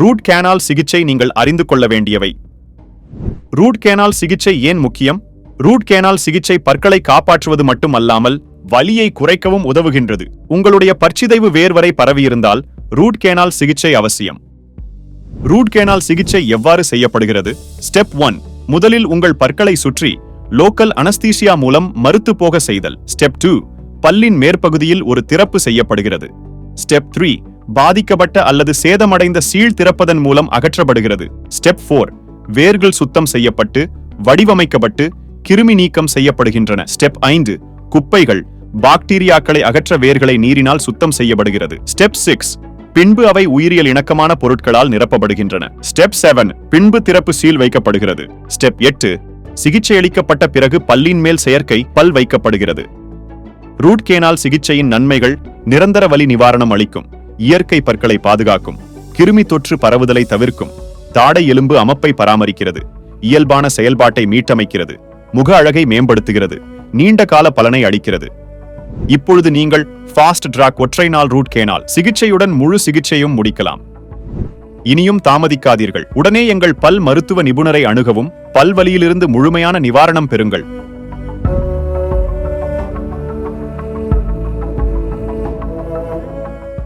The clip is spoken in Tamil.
ரூட் கேனால் சிகிச்சை நீங்கள் அறிந்து கொள்ள வேண்டியவை. ரூட் கேனால் சிகிச்சை ஏன் முக்கியம்? ரூட் கேனால் சிகிச்சை பற்களை காப்பாற்றுவது மட்டுமல்லாமல் வலியை குறைக்கவும் உதவுகின்றது. உங்களுடைய பற்சிதைவு வேர்வரை பரவியிருந்தால் ரூட் கேனால் சிகிச்சை அவசியம். ரூட் கேனால் சிகிச்சை எவ்வாறு செய்யப்படுகிறது? ஸ்டெப் ஒன் முதலில் உங்கள் பற்களை சுற்றி லோக்கல் அனஸ்தீசியா மூலம் மறுத்து போக செய்தல். ஸ்டெப் டூ பல்லின் மேற்பகுதியில் ஒரு திறப்பு செய்யப்படுகிறது. ஸ்டெப் த்ரீ பாதிக்கப்பட்ட அல்லது சேதமடைந்த சீழ் திறப்பதன் மூலம் அகற்றப்படுகிறது. ஸ்டெப் போர் வேர்கள் சுத்தம் செய்யப்பட்டு வடிவமைக்கப்பட்டு கிருமி நீக்கம் செய்யப்படுகின்றன. ஸ்டெப் ஐந்து குப்பைகள் பாக்டீரியாக்களை அகற்ற வேர்களை நீரினால் சுத்தம் செய்யப்படுகிறது. ஸ்டெப் சிக்ஸ் பின்பு அவை உயிரியல் இணக்கமான பொருட்களால் நிரப்பப்படுகின்றன. ஸ்டெப் செவன் பின்பு திறப்பு சீல் வைக்கப்படுகிறது. ஸ்டெப் எட்டு சிகிச்சை அளிக்கப்பட்ட பிறகு பல்லின் மேல் செயற்கை பல் வைக்கப்படுகிறது. ரூட் கேனால் சிகிச்சையின் நன்மைகள் நிரந்தர வலி நிவாரணம் அளிக்கும். இயற்கை பற்களை பாதுகாக்கும் கிருமி தொற்று பரவுதலை தவிர்க்கும் தாடை எலும்பு அமைப்பை பராமரிக்கிறது இயல்பான செயல்பாட்டை மீட்டமைக்கிறது முக அழகை மேம்படுத்துகிறது நீண்ட கால பலனை அளிக்கிறது. இப்பொழுது நீங்கள் ஃபாஸ்ட் டிராக் ஒற்றை நாள் ரூட் கேனால் சிகிச்சையுடன் முழு சிகிச்சையும் முடிக்கலாம். இனியும் தாமதிக்காதீர்கள். உடனே எங்கள் பல் மருத்துவ நிபுணரை அணுகவும் பல்வலியிலிருந்து முழுமையான நிவாரணம் பெறுங்கள்.